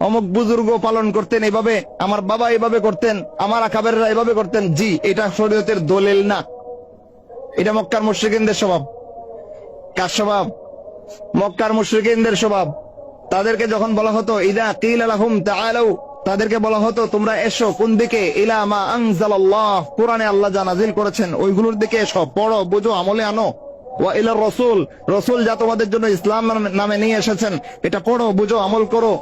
অমুক বুজুর্গ পালন করতেন এইভাবে আমার বাবা এইভাবে করতেন, আমার আকাবেররা এইভাবে করতেন। জি, এটা শরীয়তের দলিল না। এটা মক্কার মুশ্রিকিনদের স্বভাব। কার স্বভাব? মক্কার মুশ্রিকিনদের স্বভাব। তাদেরকে যখন বলা হতো, ইদা কিল আলাহুম তাআলাউ তাদেরকে বলা হতো, তোমরা এসো কোন দিকে? ইলা মা আনজালাল্লাহ কোরআনে আল্লাহ যা নাজিল করেছেন, ওইগুলোর দিকে এসো, পড়ো, বুঝো, আমলে আনো। ওয়া ইলা রসুল রসুল যা তোমাদের জন্য ইসলাম নামে নিয়ে এসেছেন, এটা পড়ো, বুঝো, আমল করো।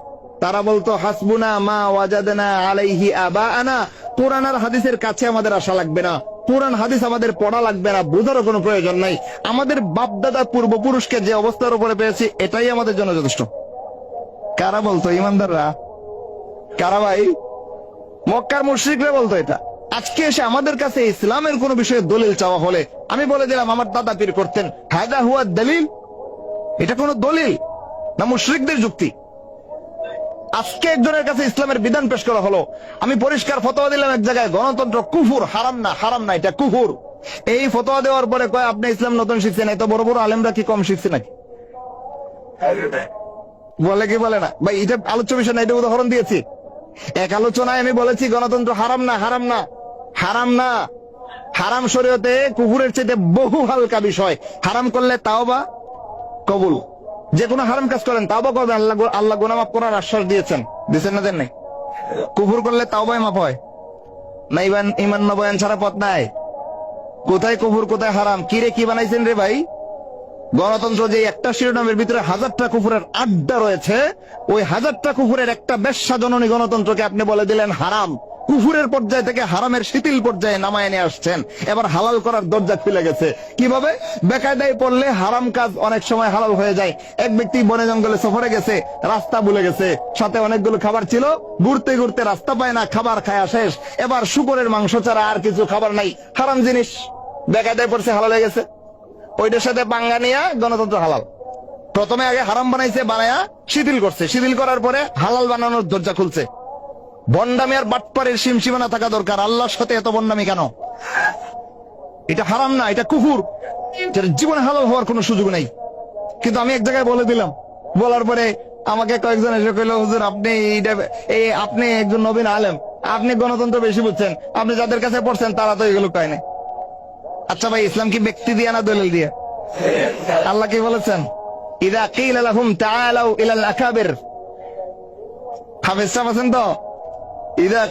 তারা বলতো, হাসবুনা মা ওয়াজাদনা আলাইহি আবাআনা। কোরআন আর হাদিসের কাছে আমাদের আশা লাগবে না। কোরআন, হাদিস আমাদের পড়া লাগবে না, বোঝারও কোনো প্রয়োজন নাই। আমাদের বাপদাদা পূর্বপুরুষকে যে অবস্থার উপরে পেয়েছি, এটাই আমাদের জন্য যথেষ্ট। কারা বলতো, ইমানদাররা? কারা ভাই? মক্কার মুশ্রিকরা বলতো এটা। আজকে এসে আমাদের কাছে ইসলামের কোন বিষয়ে দলিল চাওয়া হলে, আমি বলে দিলাম, আমার দাদা পীর করতেন। হায়দা হুয়া দলিল? এটা কোন দলিল? না মুশ্রিকদের যুক্তি? আজকে একজনের কাছে ইসলামের বিধান পেশ করা হলো। আমি পরিষ্কার ফতোয়া দিলাম এক জায়গায়, গণতন্ত্র কুফুর, হারাম না হারাম না, এটা কুফুর। এই ফতোয়া দেওয়ার পরে কয়, আপনি ইসলাম নতুন শিখছেন, এত বড় বড় আলেমরা কি কম শিখছে নাকি? বলে কি বলে না? ভাই, এটা আলোচ্য বিষয় না, এটা উদাহরণ দিয়েছি। এক আলোচনায় আমি বলেছি, গণতন্ত্র হারাম না হারাম না হারাম না। হারাম শরীয়তে কুকুরের চেয়ে বহু হালকা বিষয়। হারাম করলে তাও বা কবুল। যে কোনো হারাম কাজ করেন তাও করবেন, আল্লাহ আল্লাহ গুনা মাফ করার আশ্বাস দিয়েছেন। দিচ্ছেন না দেন নাই? কুকুর করলে তাও বাই মাফ হয়। না ইমান ইমান নবয়ান ছাড়া পথ নাই। কোথায় কুকুর কোথায় হারাম? কি রে, কি বানাইছেন রে ভাই? গণতন্ত্র যে একটা শিরোনামের ভিতরে হাজারটা কুকুরের আড্ডা রয়েছে, ওই হাজারটা কুকুরের একটা বেশ্যা জননী গণতন্ত্রকে আপনি বলে দিলেন হারাম। কুকুরের পর্যায় থেকে হারামের শিথিল পর্যায়ে নামায় নিয়ে আসছেন। এবার হালাল করার দরজা খুলে গেছে। কীভাবে? বেকায়দায় পড়লে হারাম কাজ অনেক সময় হালাল হয়ে যায়। এক ব্যক্তি বনে জঙ্গলে সফরে গেছে, রাস্তা ভুলে গেছে। সাথে অনেকগুলো খাবার ছিল, ঘুরতে ঘুরতে রাস্তা পায় না, খাবার খায়া শেষ। এবার শুকরের মাংস ছাড়া আর কিছু খাবার নাই। হারাম জিনিস। বেকায়দায় পড়ছে, হালাল হয়ে গেছে। ওইটার সাথে পাঙ্গা নিয়া গণতন্ত্র হালাল। প্রথমে আগে হারাম বানাইছে, বানায়া শিথিল করছে। শিথিল করার পরে হালাল বানানোর দরজা খুলছে। বন্ডামি আর বাটপারের সীমসীমানা থাকা দরকার। আল্লাহর সাথে এত বন্ডামি কেন? এটা হারাম না, এটা কুকুর। যেটা জীবনে হালাল হওয়ার কোনো সুযোগ নেই। কিন্তু আমি এক জায়গায় বলে দিলাম। বলার পরে আমাকে কয়েকজন এসে কইল, হুজুর, আপনি এই আপনি একজন নবীন আলেম। আপনি গণতন্ত্র বেশি বুঝছেন। আপনি যাদের কাছে পড়ছেন, তারা তো এগুলো কয় না আচ্ছা ভাই, ইসলাম কি ব্যক্তি দিয়ে না দলিল দিয়ে? আল্লাহ কি বলেছেন? ইদা কিল লাহুম তাআলাউ ইলাল আকাবির। হাফেজ সাহেব আছেন তো? ইদা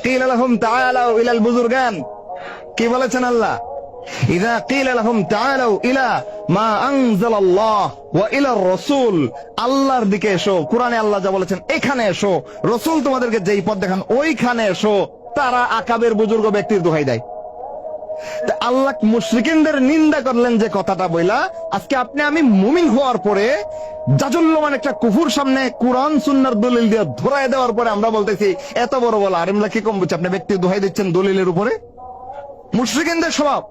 কি বলেছেন আল্লাহ? আল্লাহর দিকে এসো, কোরআনে আল্লাহ যা বলেছেন, এখানে এসো। রসুল তোমাদেরকে যেই পথ দেখান, ওইখানে এসো। তারা আকাবের বুজুর্গ ব্যক্তির দোহাই দেয়। আল্লাহ মুশরিকিনদের নিন্দা করলেন যে কথাটা বইলা, আজকে আপনি আমি মুমিন হওয়ার পরে জাজল্যমান একটা কুফুর সামনে কোরআন, সুন্নার দলিল দিয়ে ধরায় দেওয়ার পরে আমরা বলতেছি, এত বড় বলা আরিমলা কি কম বুঝছে? আপনি ব্যক্তি দোহাই দিচ্ছেন দলিলের উপরে? মুশরিকিনদের স্বভাব।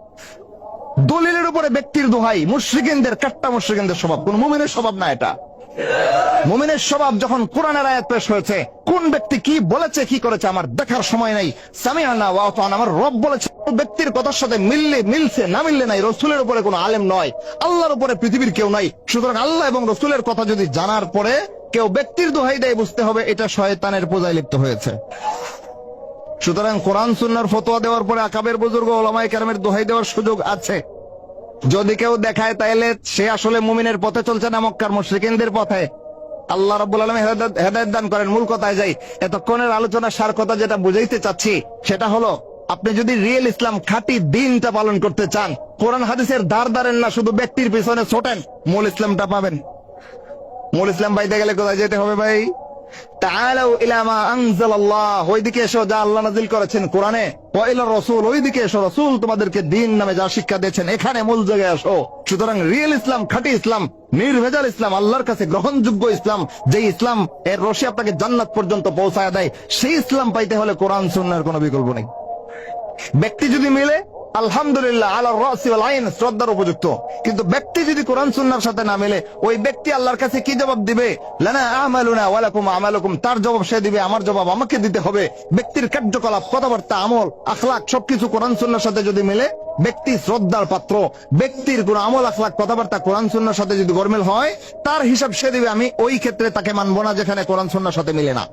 দলিলের উপরে ব্যক্তির দোহাই, মুশরিকিনদের, কাট্টা মুশরিকিনদের স্বভাব। কোন মুমিনের স্বভাব না এটা। মুমিনের স্বভাব যখন কোরআনের আয়াত পেশ হয়েছে, কোন ব্যক্তি কি বলেছে, কি করেছে, আমার দেখার সময় নাই। সামিআনা ওয়া আতানা আমার রব বলেছে ব্যক্তির কথার সাথে মিললে, মিলছে, না মিললে নাই, রসুলের উপরে কোনো আলেম নয়, আল্লাহর উপরে পৃথিবীর কেউ নাই। সুতরাং আল্লাহ এবং রসুলের কথা যদি জানার পরে কেউ ব্যক্তির দোহাই দেয়, বুঝতে হবে এটা শয়তানের পূজায় লিপ্ত হয়েছে। সুতরাং কোরআন, সুন্নার ফতোয়া দেওয়ার পরে আকাবের বুজুর্গ ওলামাই কেরামের দোহাই দেওয়ার সুযোগ আছে। যদি কেউ দেখায় তাইলে সে আসলে মুমিনের পথে চলছে না মক্কার মুশরিকিনদের পথে। আল্লাহ রাব্বুল আলামিন হেদায়েত দান করেন। মূল কথায় যাই, এতক্ষণের আলোচনার সার কথা যেটা বুঝাইতে চাচ্ছি, সেটা হলো, আপনি যদি রিয়েল ইসলাম খাঁটি দিনটা পালন করতে চান, কোরআন হাদিসের ধার ধারেন না, শুধু ব্যক্তির পিছনে ছোটেন, মূল ইসলামটা পাবেন। মূল ইসলাম পাইতে গেলে কোথায় যেতে হবে ভাই? এখানে মূল সুতরাং রিয়েল ইসলাম, খাঁটি ইসলাম, নির্ভেজাল ইসলাম, আল্লাহর কাছে গ্রহণযোগ্য ইসলাম, যে ইসলাম এর রশি আপনাকে জান্নাত পর্যন্ত পৌঁছায় দেয়, সেই ইসলাম পাইতে হলে কোরআন, সুন্নাহর কোনো বিকল্প নেই। ব্যক্তি যদি মিলে আলহামদুলিল্লাহ আল্লাহ আইন, শ্রদ্ধার উপযুক্ত। কিন্তু ব্যক্তি যদি কোরআন সুন্নাহর সাথে না ওই ব্যক্তি আল্লাহর কাছে কি জবাব দিবে? লানা আমালুনা ওয়ালাকুম আমালুকুম, তার জবাব সে দিবে, আমার জবাব আমাকে দিতে হবে। ব্যক্তির কার্যকলাপ, কথাবার্তা, আমল, আখলাক, সবকিছু কোরআন সুন্নাহর সাথে যদি মিলে, ব্যক্তি শ্রদ্ধার পাত্র। ব্যক্তির কোন আমল, আখলাক, কথাবার্তা কোরআন সুন্নাহর সাথে যদি গরমিল হয়, তার হিসাব সে দিবে, আমি ওই ক্ষেত্রে তাকে মানবো না যেখানে কোরআন সুন্নাহর সাথে মিলে না।